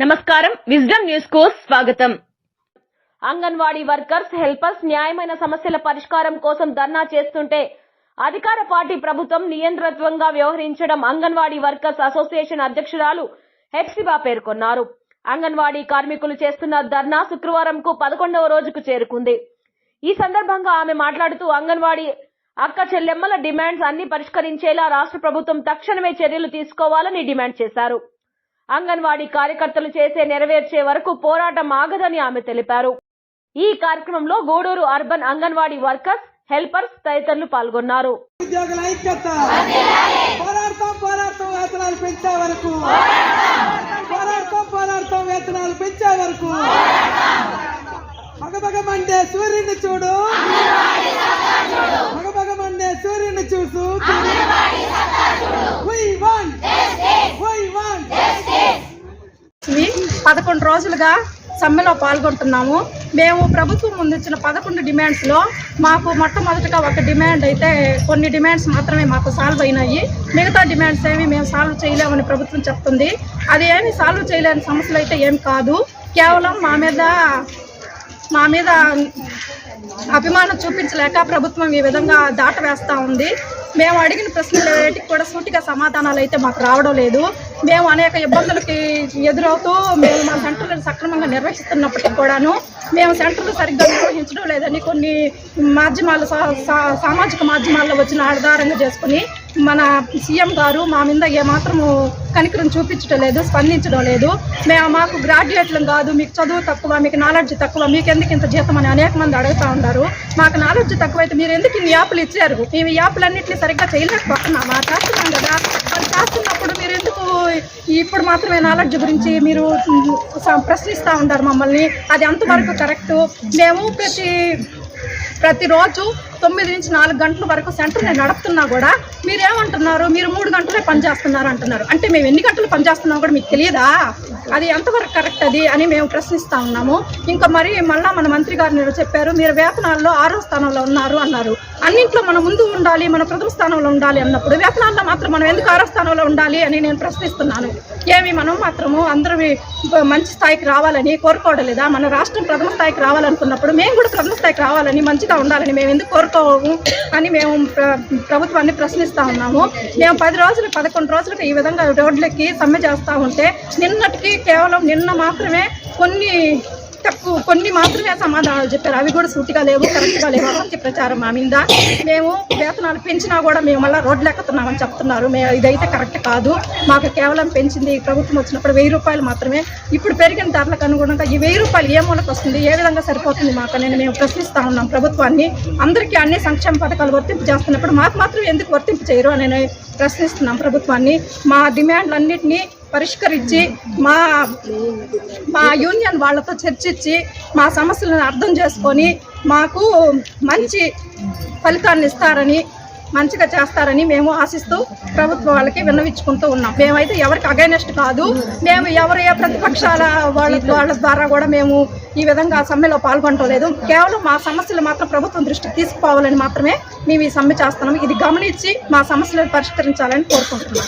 నమస్కారం. విజ్డమ్ న్యూస్కు స్వాగతం. అంగన్వాడీ వర్కర్స్ హెల్పర్స్ న్యాయమైన సమస్యల పరిష్కారం కోసం ధర్నా చేస్తుంటే అధికార పార్టీ ప్రభుత్వం నియంత్రత్వంగా వ్యవహరించడం అంగన్వాడీ వర్కర్స్ అసోసియేషన్ అధ్యక్షురాలు హెప్సిబా పేర్కొన్నారు. అంగన్వాడీ కార్మికులు చేస్తున్న ధర్నా శుక్రవారంకు పదకొండవ రోజుకు చేరుకుంది. ఈ సందర్భంగా ఆమె మాట్లాడుతూ అంగన్వాడీ అక్క చెల్లెమ్మల డిమాండ్స్ అన్ని పరిష్కరించేలా రాష్ట్ర ప్రభుత్వం తక్షణమే చర్యలు తీసుకోవాలని డిమాండ్ చేశారు. అంగన్వాడీ కార్యకర్తలు చేసే నెరవేర్చే వరకు పోరాటం ఆగదని ఆమె తెలిపారు. ఈ కార్యక్రమంలో Guduru urban anganwadi workers helpers తదితరులు పాల్గొన్నారు. వేతనాలు పెంచే వరకు. పోరాడతాం వేతనాలు పెంచే వరకు. సూర్యుని చూడు. పదకొండు రోజులుగా సమ్మెలో పాల్గొంటున్నాము. మేము ప్రభుత్వం ముందుచ్చిన పదకొండు డిమాండ్స్లో మాకు మొట్టమొదటిగా ఒక డిమాండ్ అయితే కొన్ని డిమాండ్స్ మాత్రమే మాకు సాల్వ్ అయినాయి. మిగతా డిమాండ్స్ ఏమి మేము సాల్వ్ చేయలేమని ప్రభుత్వం చెప్తుంది. అది ఏమి సాల్వ్ చేయలేని సమస్యలు అయితే ఏం కాదు. కేవలం మా మీద మా మీద అభిమానం చూపించలేక ప్రభుత్వం ఈ విధంగా దాట వేస్తూ ఉంది. మేము అడిగిన ప్రశ్నలు వేటికి కూడా సూటిగా సమాధానాలు అయితే మాకు రావడం లేదు. మేము అనేక ఇబ్బందులకి ఎదురవుతూ మేము మా సెంటర్లను సక్రమంగా నిర్వహిస్తున్నప్పటికీ కూడాను మేము సెంటర్లు సరిగ్గా నిర్వహించడం లేదని కొన్ని మాధ్యమాలు సామాజిక మాధ్యమాల్లో వచ్చిన ఆధారంగా చేసుకుని మన సీఎం గారు మా మీద ఏమాత్రము కనికరం చూపించడం లేదు స్పందించడం లేదు. మేము మాకు గ్రాడ్యుయేట్లు కాదు మీకు చదువు తక్కువ మీకు నాలెడ్జ్ తక్కువ మీకు ఎందుకు ఇంత జీతం అని అనేక మంది అడుగుతూ ఉన్నారు. మాకు నాలెడ్జ్ తక్కువైతే మీరు ఎందుకు ఇన్ని యాప్లు ఇచ్చారు? మేము ఈ యాప్లన్నింటినీ సరిగ్గా చేయలేకపోతున్నామా చేస్తున్నాం కదా. మరి చేస్తున్నప్పుడు మీరు ఎందుకు ఇప్పుడు మాత్రమే నాలెడ్జ్ గురించి మీరు స- ప్రశ్నిస్తూ ఉంటారు మమ్మల్ని. అది అంతవరకు కరెక్ట్ మేము ప్రతి ప్రతిరోజు తొమ్మిది నుంచి నాలుగు గంటల వరకు సెంటర్ నేను నడుపుతున్నా కూడా మీరేమంటున్నారు? మీరు మూడు గంటలే పనిచేస్తున్నారు అంటున్నారు. అంటే మేము ఎన్ని గంటలు పనిచేస్తున్నాం కూడా మీకు తెలియదా? అది ఎంతవరకు కరెక్ట్ అది అని మేము ప్రశ్నిస్తా ఉన్నాము. ఇంకా మరి మళ్ళా మన మంత్రి గారు చెప్పారు మీరు వేతనాల్లో ఆరో స్థానంలో ఉన్నారు అన్నారు. అన్నింట్లో మనం ముందు ఉండాలి మన ప్రథమ స్థానంలో ఉండాలి అన్నప్పుడు వేతనాల్లో మాత్రం మనం ఎందుకు ఆరో స్థానంలో ఉండాలి అని నేను ప్రశ్నిస్తున్నాను. ఏమి మనం మాత్రము అందరూ మంచి స్థాయికి రావాలని కోరుకోవడం లేదా మన రాష్ట్రం ప్రథమ స్థాయికి రావాలనుకున్నప్పుడు మేము కూడా ప్రథమ స్థాయికి రావాలని మంచిగా ఉండాలని మేము ఎందుకు కోరుకోము అని మేము ప్రభుత్వాన్ని ప్రశ్నిస్తూ ఉన్నాము. మేము పది రోజులు పదకొండు రోజులకు ఈ విధంగా రోడ్లకి సమ్మె చేస్తూ ఉంటే నిన్నటికి కేవలం నిన్న మాత్రమే కొన్ని తక్కువ కొన్ని మాత్రమే సమాధానాలు చెప్పారు. అవి కూడా సూటిగా లేవు కరెక్ట్గా లేవు. అసత్య ప్రచారం మా మీద. మేము వేతనాలు పెంచినా కూడా మేము మళ్ళీ రోడ్లు ఎక్కుతున్నామని చెప్తున్నారు. మేము ఇదైతే కరెక్ట్ కాదు. మాకు కేవలం పెంచింది ప్రభుత్వం వచ్చినప్పుడు వెయ్యి రూపాయలు మాత్రమే. ఇప్పుడు పెరిగిన ధరలకు అనుగుణంగా ఈ వెయ్యి రూపాయలు ఏ మూలకు వస్తుంది ఏ విధంగా సరిపోతుంది మాకు నేను మేము ప్రశ్నిస్తా ఉన్నాం ప్రభుత్వాన్ని. అందరికీ అన్ని సంక్షేమ పథకాలు వర్తింపు చేస్తున్నప్పుడు మాకు మాత్రం ఎందుకు వర్తింపు చేయరు అని నేను ప్రశ్నిస్తున్నాం ప్రభుత్వాన్ని. మా డిమాండ్లన్నింటినీ పరిష్కరించి మా మా యూనియన్ వాళ్ళతో చర్చించి మా సమస్యలను అర్థం చేసుకొని మాకు మంచి ఫలితాన్ని ఇస్తారని మంచిగా చేస్తారని మేము ఆశిస్తూ ప్రభుత్వం వాళ్ళకి విన్నవించుకుంటూ ఉన్నాం. మేమైతే ఎవరికి అగైనెస్ట్ కాదు. మేము ఎవరు ఏ ప్రతిపక్షాల వాళ్ళ వాళ్ళ ద్వారా కూడా మేము ఈ విధంగా సమ్మెలో పాల్గొనడం లేదు కేవలం మా సమస్యలు మాత్రం ప్రభుత్వం దృష్టికి తీసుకుపోవాలని మాత్రమే మేము ఈ సమ్మె చేస్తున్నాం ఇది గమనించి మా సమస్యలను పరిష్కరించాలని కోరుకుంటున్నాం.